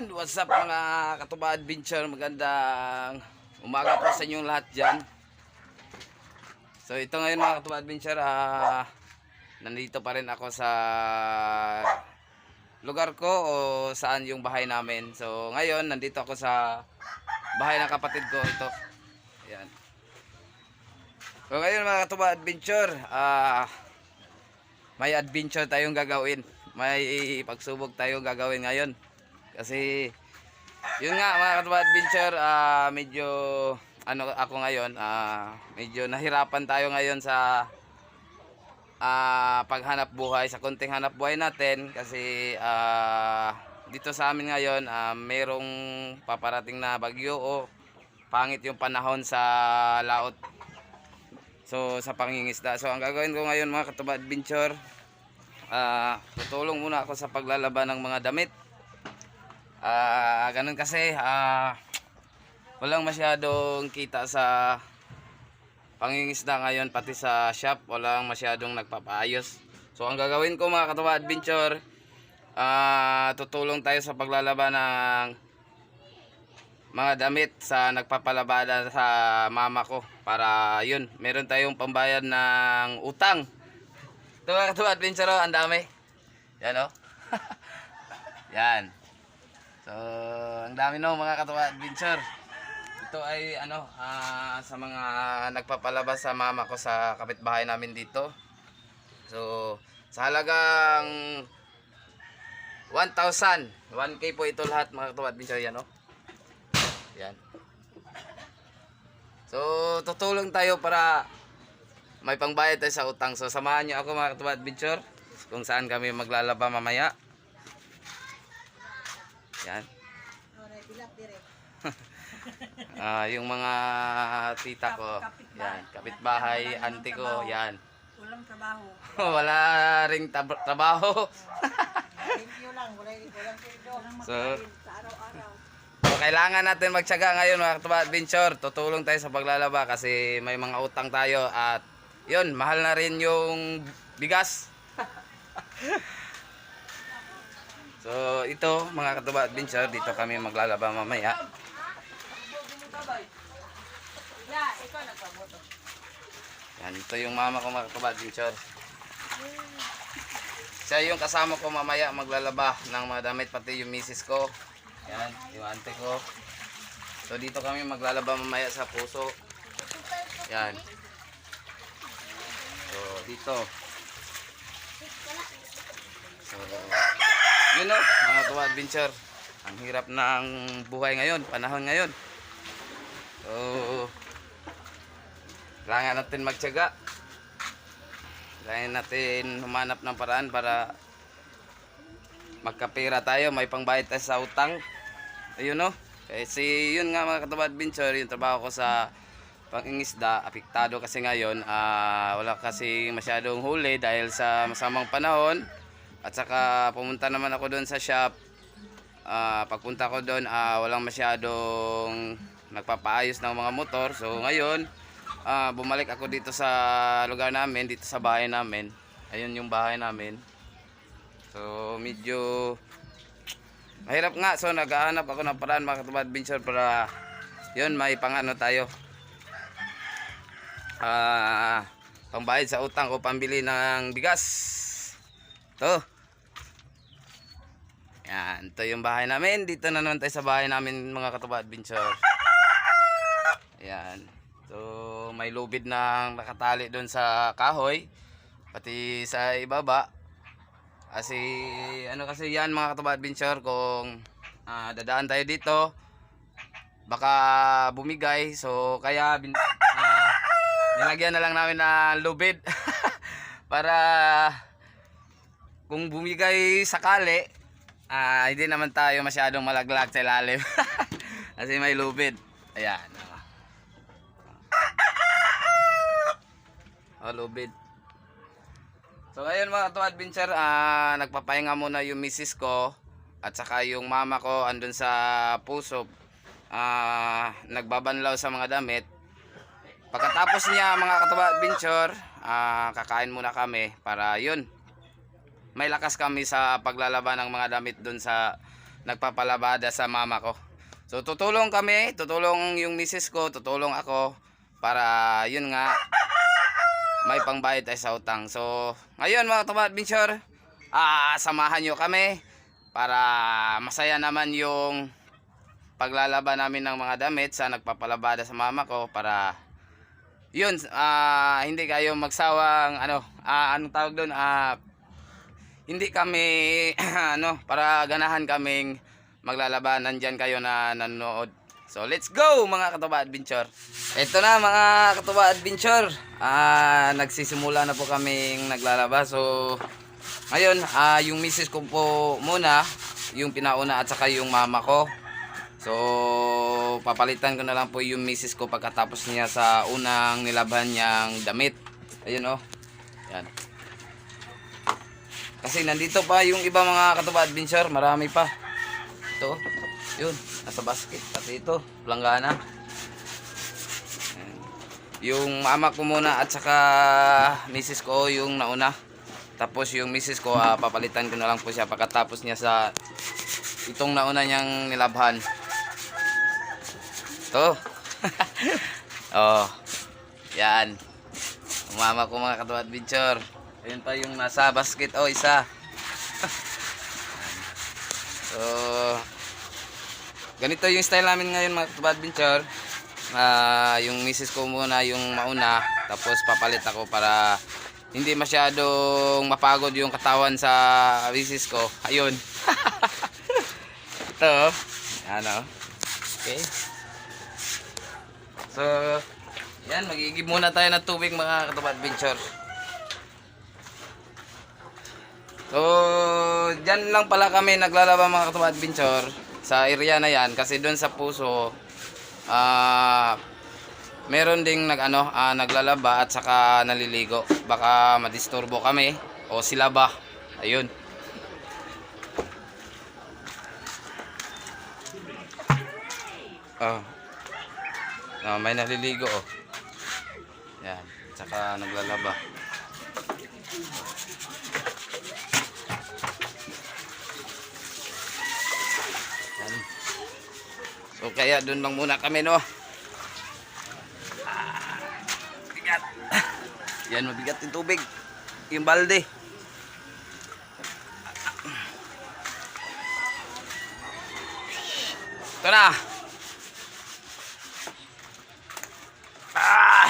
Yun, what's up mga katuba adventure, magandang umaga po sa inyong lahat dyan. So ito ngayon mga katuba adventure, ah, nandito pa rin ako sa lugar ko o saan yung bahay namin. So ngayon, nandito ako sa bahay ng kapatid ko ito. Ayan. So ngayon mga katuba adventure, ah, may adventure tayong gagawin. May pagsubok tayong gagawin ngayon. Kasi yun nga mga katuwa adventure, ah, medyo ano ako ngayon, ah, medyo nahirapan tayo ngayon sa ah, paghanap buhay, sa konting hanap buhay natin kasi ah, dito sa amin ngayon, ah, merong paparating na bagyo o pangit yung panahon sa laot. So sa pangingisda. So ang gagawin ko ngayon mga katuba adventure, ah, tutulong muna ako sa paglalaban ng mga damit. Ah, ganun kasi ah walang masyadong kita sa pangingisda ngayon pati sa shop, walang masyadong nagpapaayos. So ang gagawin ko mga katuwa adventure, ah tutulong tayo sa paglalaban ng mga damit sa nagpapalabada sa mama ko para yun, meron tayong pambayad ng utang. Ito mga adventure, oh, ang dami. Yan oh. Yan. So, ang dami no mga katuwa adventure. Ito ay ano, ah, sa mga nagpapalabas sa mama ko sa kapitbahay namin dito. So, sa halagang 1,000, 1K po ito lahat mga katuwa adventure yan no. Yan. So, tutulong tayo para may pangbayad tayo sa utang. So, samahan niyo ako mga katuwa adventure kung saan kami maglalaba mamaya. Yan. Ah, yung mga tita ko, yan, kapitbahay, auntie ko, yan. Walang trabaho. Wala ring tab- trabaho. So, so, kailangan natin magtyaga ngayon mga adventure. Tutulong tayo sa paglalaba kasi may mga utang tayo at yun, mahal na rin yung bigas. so, ito mga katuba adventure, dito kami maglalaba mamaya. Yan, ito yung mama ko mga katuba adventure. Siya yung kasama ko mamaya maglalaba ng mga damit pati yung misis ko. Yan, yung ante ko. So dito kami maglalaba mamaya sa puso. Yan. So dito. So yun o, mga tuwa adventure. Ang hirap ng buhay ngayon, panahon ngayon. So kailangan natin magtiyaga. Kailangan natin humanap ng paraan para magkapira tayo, may pangbayad tayo sa utang. Ayun no. Kasi yun nga mga katawa adventure, yung trabaho ko sa pangingisda, apektado kasi ngayon, ah, wala kasi masyadong huli dahil sa masamang panahon. At saka pumunta naman ako doon sa shop. Ah, pagpunta ko doon, ah, walang masyadong nagpapaayos ng mga motor. So ngayon, ah, bumalik ako dito sa lugar namin, dito sa bahay namin. Ayun yung bahay namin. So medyo mahirap nga. So naghahanap ako ng paraan mga katubad adventure para yun may pangano tayo. Ah, pangbayad sa utang o pambili ng bigas. To. Yan, ito yung bahay namin. Dito na naman tayo sa bahay namin mga katubad adventure. Yan. So, may lubid na nakatali doon sa kahoy. Pati sa ibaba. Kasi, ano kasi yan mga katuba adventure, kung ah, dadaan tayo dito, baka bumigay. So, kaya, bin, ah, nilagyan na lang namin na lubid. Para, kung bumigay sakali, ah, hindi naman tayo masyadong malaglag sa ilalim. kasi may lubid. Ayan. oh. Oh, lubid. So ngayon mga to adventure, ah nagpapahinga muna yung misis ko at saka yung mama ko andun sa puso. Ah nagbabanlaw sa mga damit. Pagkatapos niya mga katuba adventure, ah kakain muna kami para yun. May lakas kami sa paglalaban ng mga damit dun sa nagpapalabada sa mama ko. So tutulong kami, tutulong yung misis ko, tutulong ako para yun nga may pangbayad tayo sa utang. So ngayon mga Tuba Adventure, ah samahan nyo kami para masaya naman yung paglalaba namin ng mga damit sa nagpapalabada sa mama ko para yun ah hindi kayo magsawang ano ah anong tawag doon ah hindi kami ano para ganahan kaming maglalaba nandyan kayo na nanonood so let's go mga katuba adventure ito na mga katuba adventure ah nagsisimula na po kaming naglalaba so ngayon ah yung misis ko po muna yung pinauna at saka yung mama ko So, papalitan ko na lang po yung misis ko pagkatapos niya sa unang nilabhan niyang damit. Ayun oh. Yan. Kasi nandito pa yung iba mga katuba adventure, marami pa. Ito, yun, nasa basket. Pati ito, planggana. Ayan. Yung mama ko muna at saka misis ko yung nauna. Tapos yung misis ko, ah, papalitan ko na lang po siya pagkatapos niya sa itong nauna niyang nilabhan. To. oh. Yan. Mama ko mga katuwa adventure. Ayun pa yung nasa basket. Oh, isa. so, ganito yung style namin ngayon mga katuwa adventure. Ah, yung misis ko muna yung mauna. Tapos papalit ako para hindi masyadong mapagod yung katawan sa misis ko. Ayun. Ito. oh. Okay. So, yan, magigib muna tayo ng tubig mga katubad adventure. So, dyan lang pala kami naglalaba mga katubad adventure sa area na yan kasi doon sa puso ah meron ding nag ano, ah, naglalaba at saka naliligo. Baka madisturbo kami o sila ba. Ayun. Oh. Ah, may naliligo oh. Yan, tsaka naglalaba. So kaya doon lang muna kami no. Ah, bigat. Yan mabigat yung tubig. Yung balde. Ito na. Ah!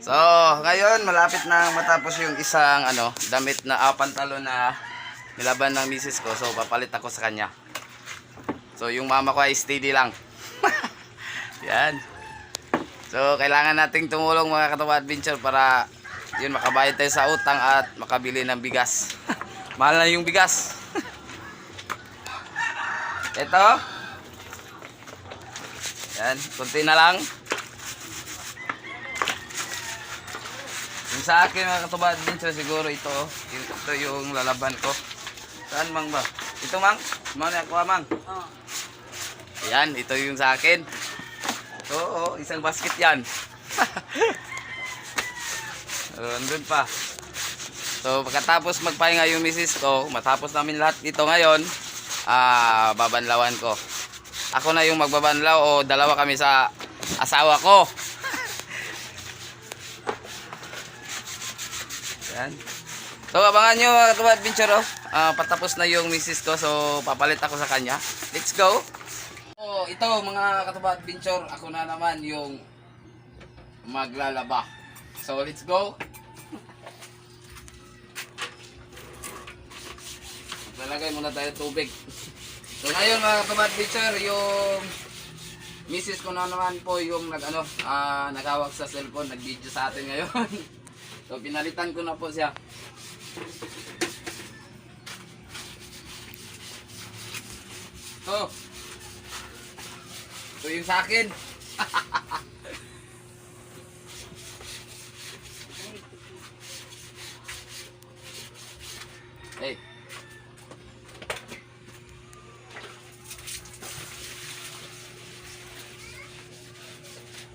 So, ngayon malapit na matapos yung isang ano, damit na ah, pantalon na nilaban ng misis ko. So, papalit ako sa kanya. So, yung mama ko ay steady lang. Yan. So, kailangan nating tumulong mga katawa adventure para yun makabayad tayo sa utang at makabili ng bigas. Mahal na yung bigas. Ito. Yan, kunti na lang. Yung sa akin mga katubad adventure siguro ito, oh. ito yung lalaban ko. Saan mang ba? Ito mang? Mang ako mang. Oh. Ayan, ito yung sa akin. Oo, isang basket yan. Andun pa. So pagkatapos magpahinga yung misis ko, matapos namin lahat ito ngayon, ah babanlawan ko. Ako na yung magbabanlaw o dalawa kami sa asawa ko. Yan. So abangan nyo mga adventure oh. Ah, patapos na yung misis ko so papalit ako sa kanya. Let's go. So ito mga katuwa adventure, ako na naman yung maglalaba. So let's go. Lalagay muna tayo tubig. So ngayon mga katuwa adventure, yung misis ko na naman po yung nag ano, ah, nagawak sa cellphone, nag-video sa atin ngayon. so pinalitan ko na po siya. To. Ito yung sa akin. hey.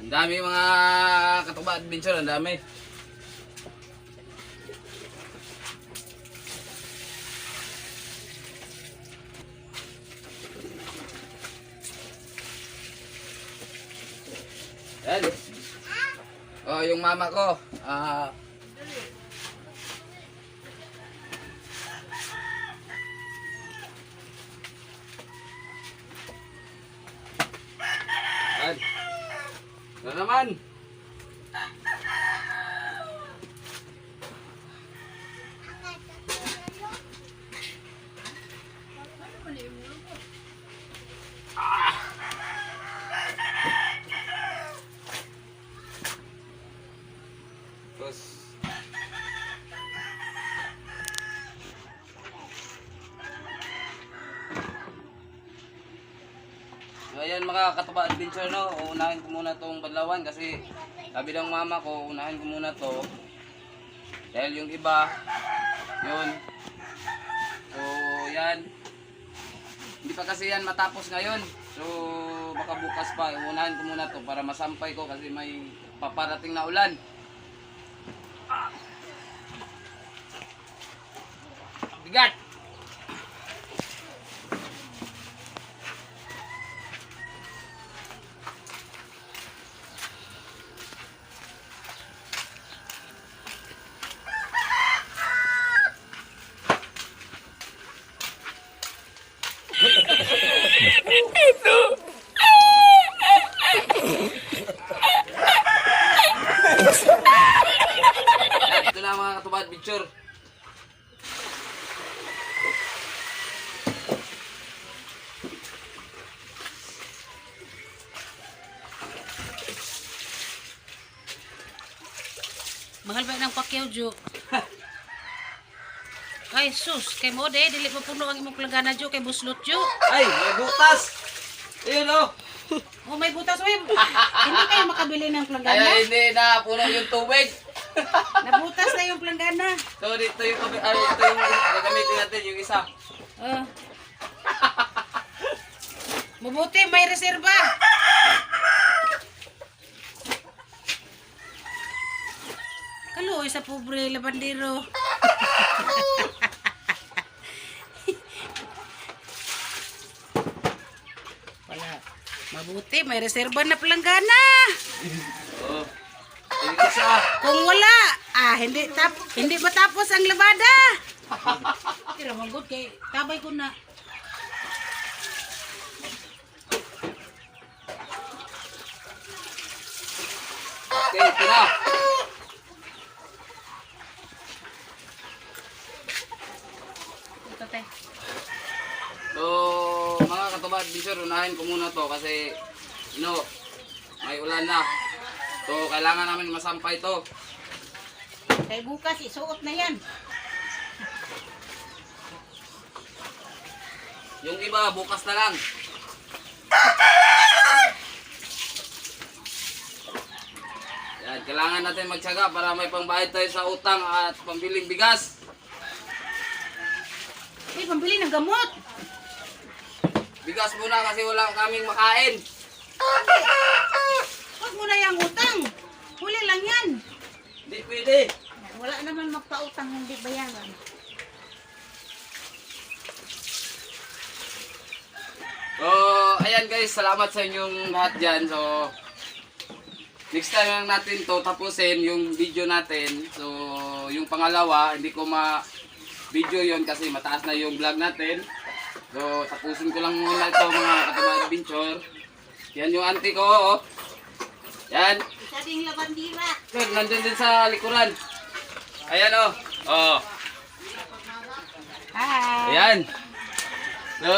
Ang dami mga katuba adventure, ang dami. Yan. Oh, yung mama ko. Ah. Ano naman? Tapos, So, ayan mga katuba adventure no, unahin ko muna tong badlawan kasi sabi ng mama ko, unahin ko muna to. Dahil yung iba, yun. So, yan. Hindi pa kasi yan matapos ngayon. So, baka bukas pa, unahin ko muna to para masampay ko kasi may paparating na ulan. Bigat! Ito na mga katubad picture. Mahal ba ng pakyaw, Jo? Ay, sus. Kay mo, de. Dili pa puno ang imong plagana, Jo. Kay buslot, Jo. Ay, may butas! Ayun oh! Oh, may butas, may. Hindi kayo makabili ng plagana. Ay, hindi na, puno yung tubig. Nabutas na yung plagana. So, dito yung, kabi- ay, ito yung gagamitin natin, yung isa. Ah. Mabuti, may reserba. Kaluoy sa pobre labandero. Wala. Mabuti, may reserba na planggana. Oh. Kung wala, ah, hindi tap hindi matapos ang labada. Tira magod kay tabay ko na. Okay, ito na. Ito te. So, mga katubad, Bishop, unahin ko muna to kasi, no, may ulan na. So, kailangan namin masampay to. Kay bukas isuot na yan. Yung iba, bukas na lang. Yan, kailangan natin magtyaga para may pangbayad tayo sa utang at pambiling bigas. May pambili ng gamot. Bigas muna kasi wala kaming makain. Huwag mo na yung utang. Huli lang yan. Hindi pwede. Wala naman magpautang hindi bayaran. So, ayan guys, salamat sa inyong lahat dyan. So, next time lang natin to tapusin yung video natin. So, yung pangalawa, hindi ko ma video yon kasi mataas na yung vlog natin. So, tapusin ko lang muna ito mga katubad adventure. Yan yung auntie ko, oh. Yan. Isa ding labandira. Good, nandun din sa likuran. Ayan, oh. Oh. Hi. Ayan. So,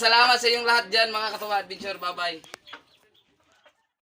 salamat sa inyong lahat dyan mga katubad adventure. Bye-bye.